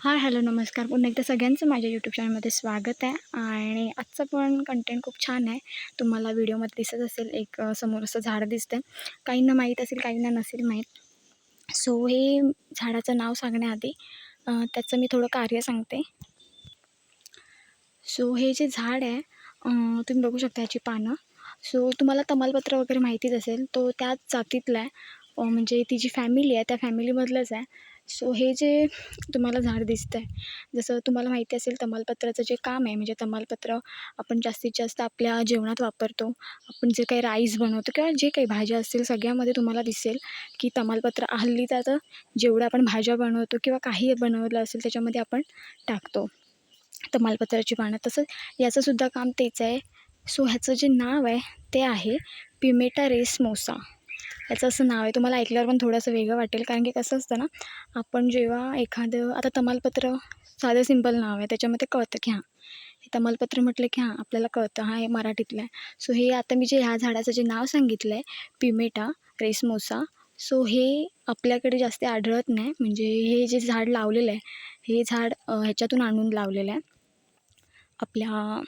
Hi hello नमस्कार. पुन्हा एकदा सगळ्यांचं माझ्या यूट्यूब चॅनलमध्ये स्वागत आहे. आणि आजचं पण कंटेंट खूप छान आहे. तुम्हाला व्हिडिओमध्ये दिसत असेल एक समोर असं झाड दिसतं काहींना माहीत असेल काहींना नसेल माहीत. सो हे झाडाचं नाव सांगण्याआधी त्याचं मी थोडं कार्य सांगते. सो हे जे झाड आहे तुम्ही बघू शकता याची पानं. सो तुम्हाला तमालपत्र वगैरे माहितीच असेल तो त्याच जातीतला आहे. म्हणजे ती जी फॅमिली आहे त्या फॅमिलीमधलंच आहे. सो हे जे तुम्हाला झाड दिसतं आहे जसं तुम्हाला माहिती असेल तमालपत्राचं जे काम आहे म्हणजे तमालपत्र आपण जास्तीत जास्त आपल्या जेवणात वापरतो आपण जे काही राईस बनवतो किंवा जे काही भाज्या असतील सगळ्यामध्ये तुम्हाला दिसेल की तमालपत्र हल्ली त्याचं जेवढं आपण भाज्या बनवतो किंवा काही बनवलं असेल त्याच्यामध्ये आपण टाकतो तमालपत्राची पानं. तसंच याचंसुद्धा काम तेच आहे. सो ह्याचं जे नाव आहे ते आहे पिमेटा रेस मोसा. याचं असं नाव आहे. तुम्हाला ऐकल्यावर पण थोडंसं वेगळं वाटेल. कारण की कसं असतं ना आपण जेव्हा एखादं आता तमालपत्र साधं सिंपल नाव आहे. त्याच्यामध्ये कळतं की हां हे तमालपत्र म्हटलं की हां आपल्याला कळतं. हां हे मराठीतलं आहे. सो हे आता मी जे ह्या झाडाचं जे नाव सांगितलं आहे पिमेटा रेसमोसा सो हे आपल्याकडे जास्त आढळत नाही. म्हणजे हे जे झाड लावलेलं आहे हे झाड ह्याच्यातून आणून लावलेलं आहे. आपल्या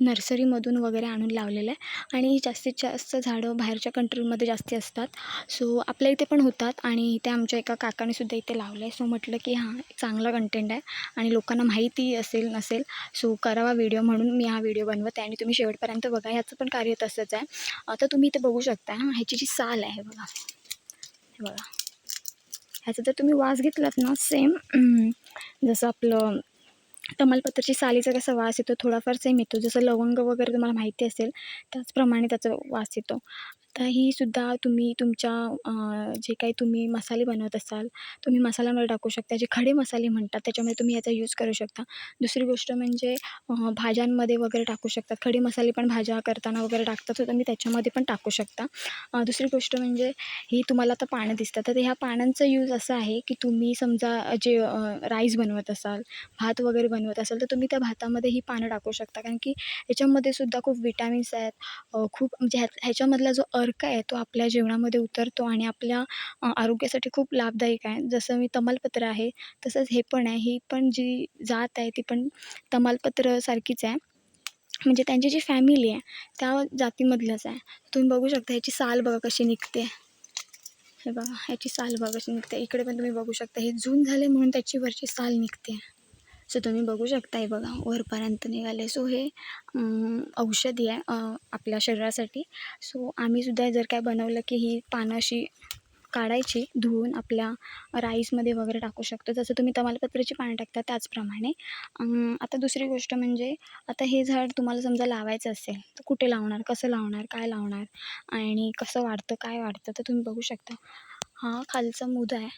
नर्सरीमधून वगैरे आणून लावलेलं आहे. आणि जास्तीत जास्त झाडं बाहेरच्या कंट्रीमध्ये जास्ती असतात. सो आपल्या इथे पण होतात आणि इथे आमच्या एका काकानेसुद्धा इथे लावलं आहे सो म्हटलं की हां चांगला कंटेंट आहे आणि लोकांना माहिती असेल नसेल सो करावा व्हिडिओ म्हणून मी हा व्हिडिओ बनवत आहे आणि तुम्ही शेवटपर्यंत बघा. ह्याचं पण कार्य तसंच आहे. आता तुम्ही इथे बघू शकता हां ह्याची जी साल आहे बघा. हे बघा. ह्याचा जर तुम्ही वास घेतलात ना सेम जसं आपलं तमालपत्राची सालीचा कसा वास येतो. थोडाफार सेम येतो. जसं लवंग वगैरे तुम्हाला माहिती असेल त्याचप्रमाणे त्याचा वास येतो. तर ही सुद्धा तुम्ही तुमच्या जे काही तुम्ही मसाले बनवत असाल तुम्ही मसाल्यामध्ये टाकू शकता. जे खडे मसाले म्हणतात त्याच्यामध्ये तुम्ही याचा यूज करू शकता. दुसरी गोष्ट म्हणजे भाज्यांमध्ये वगैरे टाकू शकता. खडे मसाले पण भाज्या करताना वगैरे टाकतात तर तुम्ही त्याच्यामध्ये पण टाकू शकता. दुसरी गोष्ट म्हणजे ही तुम्हाला आता पानं दिसतात. तर ह्या पानांचा यूज असा आहे की तुम्ही समजा जे राईस बनवत असाल भात वगैरे बनवत असाल तर तुम्ही त्या भातामध्ये ही पानं टाकू शकता. कारण की ह्याच्यामध्ये सुद्धा खूप विटॅमिन्स आहेत. खूप म्हणजे ह्या ह्याच्यामधला जो अर्क आहे तो आपल्या जेवणामध्ये उतरतो आणि आपल्या आरोग्यासाठी खूप लाभदायक आहे. जसं मी तमालपत्र आहे तसंच हे पण आहे. ही पण जी जात आहे ती पण तमालपत्रसारखीच आहे. म्हणजे त्यांची जी फॅमिली आहे त्या जातीमधलंच आहे. तुम्ही बघू शकता ह्याची साल बघा कशी निघते. हे बघा ह्याची साल बघा कशी निघते. इकडे पण तुम्ही बघू शकता हे जून झाले म्हणून त्याची वरची साल निघते. सो तुम्ही बघू शकता हे बघा वरपर्यंत निघाले. सो हे औषधी आहे आपल्या शरीरासाठी. सो आम्हीसुद्धा जर काय बनवलं की ही पानं अशी काढायची धुवून आपल्या राईसमध्ये वगैरे टाकू शकतो. जसं तुम्ही तमालपत्राची पानं टाकता त्याचप्रमाणे. आता दुसरी गोष्ट म्हणजे आता हे झाड तुम्हाला समजा लावायचं असेल तर कुठे लावणार कसं लावणार काय लावणार आणि कसं वाढतं काय वाढतं तर तुम्ही बघू शकता. हा खालचा मुद आहे.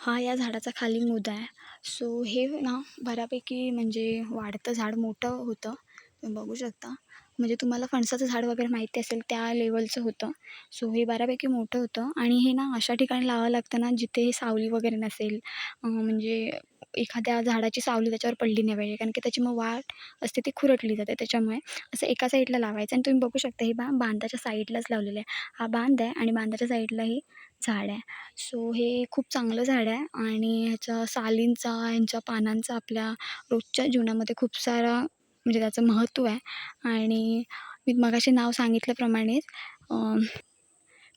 हा या झाडाचा खाली मुदा आहे. सो हे ना बऱ्यापैकी म्हणजे वाढतं झाड मोठं होतं. तुम्ही बघू शकता. म्हणजे तुम्हाला फणसाचं झाड वगैरे माहिती असेल त्या लेवलचं होतं. सो हे बऱ्यापैकी मोठं होतं. आणि हे ना अशा ठिकाणी लावावं लागतं ना जिथे सावली वगैरे नसेल. म्हणजे एखाद्या झाडाची सावली त्याच्यावर पडली नाही पाहिजे कारण की त्याची मग वाट असते ती खुरटली जाते त्याच्यामुळे. असं एका साईडला लावायचं आणि तुम्ही बघू शकता हे बा बांधाच्या साईडलाच लावलेलं आहे. हा बांध आहे आणि बांधाच्या साईडला ही झाड आहे. सो हे खूप चांगलं झाड आहे आणि ह्याच्या सालींचा ह्यांच्या पानांचा आपल्या रोजच्या जीवनामध्ये खूप सारा म्हणजे त्याचं महत्त्व आहे. आणि मी मगाशी नाव सांगितल्याप्रमाणेच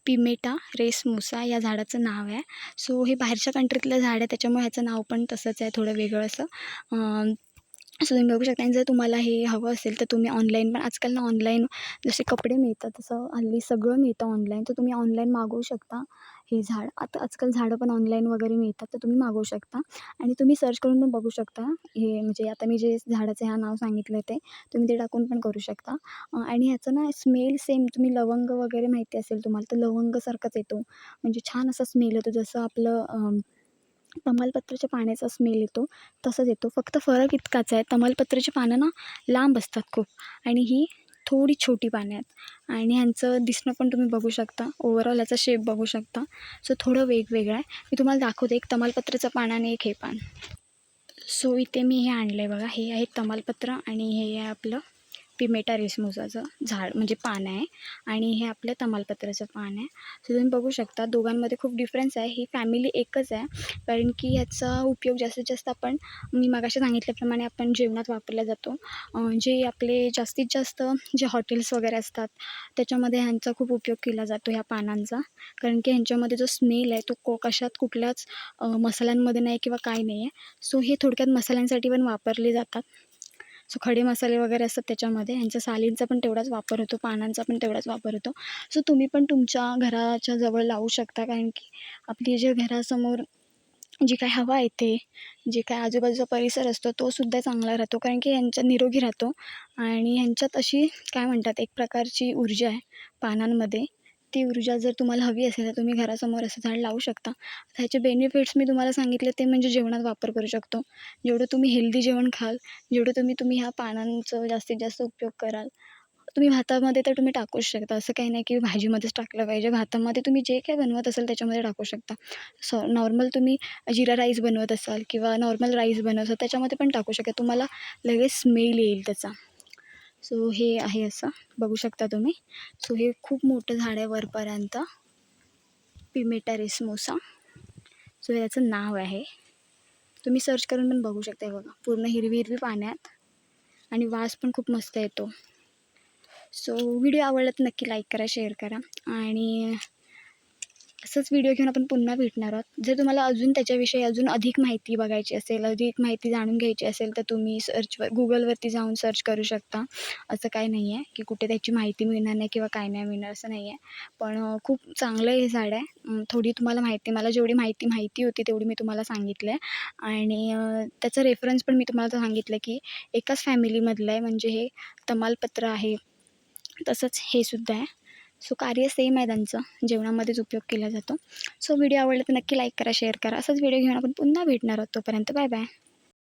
पिमेटा रेस मुसा या झाडाचं नाव आहे. सो हे बाहेरच्या कंट्रीतलं झाड आहे त्याच्यामुळे ह्याचं नाव पण तसंच आहे थोडं वेगळं असं. असं सो तुम्ही बघू शकता. आणि जर तुम्हाला हे हवं असेल तर तुम्ही ऑनलाईन पण आजकाल ना ऑनलाईन जसे कपडे मिळतात तसं हल्ली सगळं मिळतं ऑनलाईन तर तुम्ही ऑनलाईन मागवू शकता हे झाड. आता आजकाल झाडं पण ऑनलाईन वगैरे मिळतात तर तुम्ही मागवू शकता. आणि तुम्ही सर्च करून पण बघू शकता. हे म्हणजे आता मी जे झाडाचं ह्या नाव सांगितलं ते तुम्ही ते टाकून पण करू शकता. आणि ह्याचं ना स्मेल सेम तुम्ही लवंग वगैरे माहिती असेल तुम्हाला तर लवंगसारखाच येतो. म्हणजे छान असा स्मेल येतो. जसं आपलं तमालपत्राच्या पाण्याचा स्मेल येतो तसंच येतो. फक्त फरक इतकाच आहे. तमालपत्राची पानं ना लांब असतात खूप. आणि ही थोडी छोटी पानं आहेत. आणि ह्यांचं दिसणं पण तुम्ही बघू शकता. ओव्हरऑल याचा शेप बघू शकता. सो थोडं वेगवेगळं आहे. मी तुम्हाला दाखवते. एक तमालपत्राचं पान आणि एक हे पान. सो इथे मी हे आणलं आहे बघा. हे आहे तमालपत्र आणि हे आहे आपलं पिमेटा रेसमुसाचं झाड म्हणजे पान आहे. आणि हे आपलं तमालपत्राचं पान आहे. सो तुम्ही बघू शकता दोघांमध्ये खूप डिफरन्स आहे. ही फॅमिली एकच आहे. कारण की ह्याचा उपयोग जास्तीत जास्त आपण मी मागाशी सांगितल्याप्रमाणे आपण जेवणात वापरला जातो. जे आपले जास्तीत जास्त जे हॉटेल्स वगैरे असतात त्याच्यामध्ये ह्यांचा खूप उपयोग केला जातो ह्या पानांचा. कारण की ह्यांच्यामध्ये जो स्मेल आहे तो को कशात कुठल्याच मसाल्यांमध्ये नाही किंवा काय नाही आहे सो हे थोडक्यात मसाल्यांसाठी पण वापरले जातात. सो खडे मसाले वगैरे असतात त्याच्यामध्ये. ह्यांच्या सालींचा पण तेवढाच वापर होतो. पानांचा पण तेवढाच वापर होतो. सो तुम्ही पण तुमच्या घराच्या जवळ लावू शकता. कारण की आपली जे घरासमोर जी काय हवा येते जे काय आजूबाजूचा परिसर असतो तो सुद्धा चांगला राहतो. कारण की ह्यांच्या निरोगी राहतो. आणि ह्यांच्यात अशी काय म्हणतात एक प्रकारची ऊर्जा आहे पानांमध्ये. ती ऊर्जा जर तुम्हाला हवी असेल तर तुम्ही घरासमोर असं झाड लावू शकता. ह्याचे बेनिफिट्स मी तुम्हाला सांगितले ते म्हणजे जेवणात वापर करू शकतो. जेवढं तुम्ही हेल्दी जेवण खाल जेवढं तुम्ही तुम्ही ह्या पानांचं जास्तीत जास्त उपयोग कराल तुम्ही भातामध्ये तर तुम्ही टाकूच शकता. असं काही नाही की भाजीमध्येच टाकलं पाहिजे. भातामध्ये तुम्ही जे काही बनवत असाल त्याच्यामध्ये टाकू शकता. सॉ नॉर्मल तुम्ही जिरा राईस बनवत असाल किंवा नॉर्मल राईस बनवत असाल त्याच्यामध्ये पण टाकू शकता. तुम्हाला लगेच स्मेल येईल त्याचा. सो हे आहे असं. बघू शकता तुम्ही. सो हे खूप मोठं झाड आहे वरपर्यंत. पिमेटा रेसमोसा सो याचं नाव आहे. तुम्ही सर्च करून पण बघू शकता हे बघा. पूर्ण हिरवी हिरवी पाण्यात. आणि वास पण खूप मस्त येतो. सो व्हिडिओ आवडला तर नक्की लाईक करा शेअर करा. आणि असंच व्हिडिओ घेऊन आपण पुन्हा भेटणार आहोत. जर तुम्हाला अजून त्याच्याविषयी अजून अधिक माहिती बघायची असेल अधिक माहिती जाणून घ्यायची असेल तर तुम्ही सर्चवर गुगलवरती जाऊन सर्च करू शकता. असं काही नाही आहे की कुठे त्याची माहिती मिळणार नाही किंवा काय नाही मिळणार असं नाही आहे पण खूप चांगलं हे झाड आहे. थोडी तुम्हाला माहिती मला जेवढी माहिती माहिती होती तेवढी मी तुम्हाला सांगितलं आहे आणि त्याचा रेफरन्स पण मी तुम्हाला सांगितलं की एकाच फॅमिलीमधलं आहे. म्हणजे हे तमालपत्र आहे. तसंच हे सुद्धा आहे. सो कार्य सेम आहे त्यांचं. जेवणामध्येच उपयोग केला जातो. सो व्हिडिओ आवडला तर नक्की लाईक करा शेअर करा. असंच व्हिडिओ घेऊन आपण पुन्हा भेटणार आहोत तोपर्यंत बाय बाय